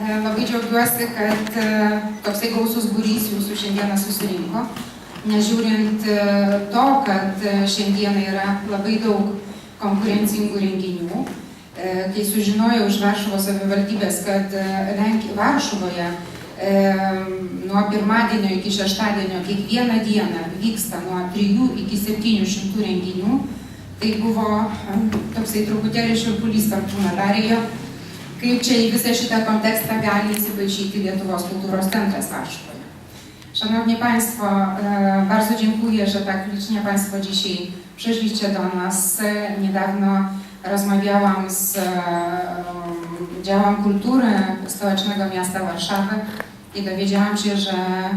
E, Labai džiaugiuosi, kad e, toksai gausus būrys jūsų šiandieną susirinko. Nežiūrint e, to, kad e, šiandieną yra labai daug konkurencingų renginių. E, Kai sužinojau iš Varšuvos savivaldybės, kad e, Lenki, Varšuvoje e, nuo pirmadienio iki šeštadienio kiekvieną dieną vyksta nuo 3 iki 700 renginių, tai buvo e, toksai truputėlį šiurpulys tam kūną darėjo, kaip čia į visą szitą kontekstą gali įsipaišyti Lietuvos Kultūros Centras Warszawie. Szanowni Państwo, e, bardzo dziękuję, że tak licznie Państwo dzisiaj przyszliście do nas. Niedawno rozmawiałam z e, działem kultury Stołecznego Miasta Warszawy i dowiedziałam się, że e,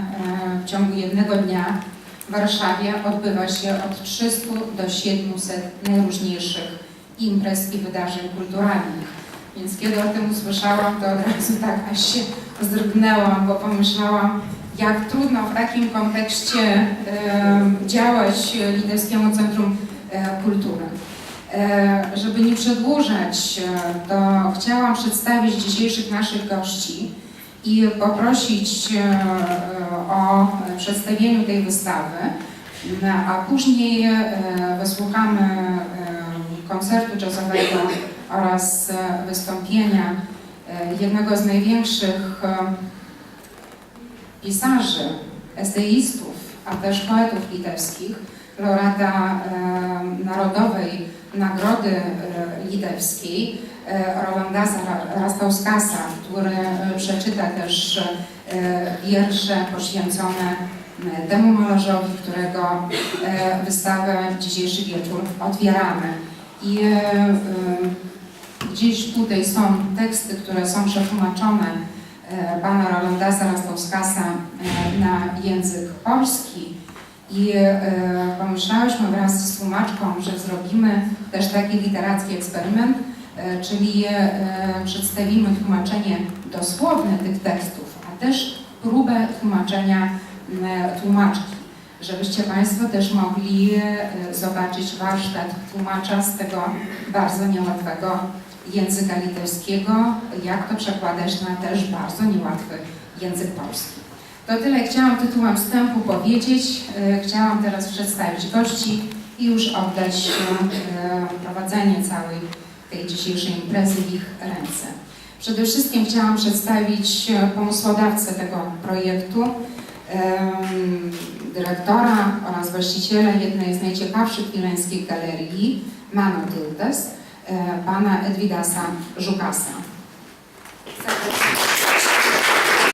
w ciągu jednego dnia w Warszawie odbywa się od 300 do 700 najróżniejszych imprez i wydarzeń kulturalnych. Więc kiedy o tym usłyszałam, to od razu tak aż się zdrgnęłam, bo pomyślałam, jak trudno w takim kontekście e, działać Litewskiemu Centrum e, Kultury. E, żeby nie przedłużać, e, to chciałam przedstawić dzisiejszych naszych gości i poprosić e, o przedstawieniu tej wystawy, No, a później e, wysłuchamy e, koncertu jazzowego oraz e, wystąpienia e, jednego z największych e, pisarzy, eseistów, a też poetów litewskich, laureata Narodowej Nagrody Litewskiej, Rolandasa Ra- Rastauskasa, który przeczyta też wiersze poświęcone temu malarzowi, którego wystawę dzisiejszy wieczór otwieramy. I gdzieś tutaj są teksty, które są przetłumaczone e, pana Rolandasa Rastauskasa e, na język polski. I e, pomyślałyśmy wraz z tłumaczką, że zrobimy też taki literacki eksperyment, czyli przedstawimy tłumaczenie dosłowne tych tekstów, a też próbę tłumaczenia tłumaczki, żebyście Państwo też mogli zobaczyć warsztat tłumacza z tego bardzo niełatwego języka litewskiego, jak to przekładać na też bardzo niełatwy język polski. To tyle chciałam tytułem wstępu powiedzieć. E, Chciałam teraz przedstawić gości i już oddać e, prowadzenie całej tej dzisiejszej imprezy w ich ręce. Przede wszystkim chciałam przedstawić pomysłodawcę tego projektu, dyrektora oraz właściciela jednej z najciekawszych wileńskich galerii, Mano Tildes, e, pana Edwidasa Żukasa.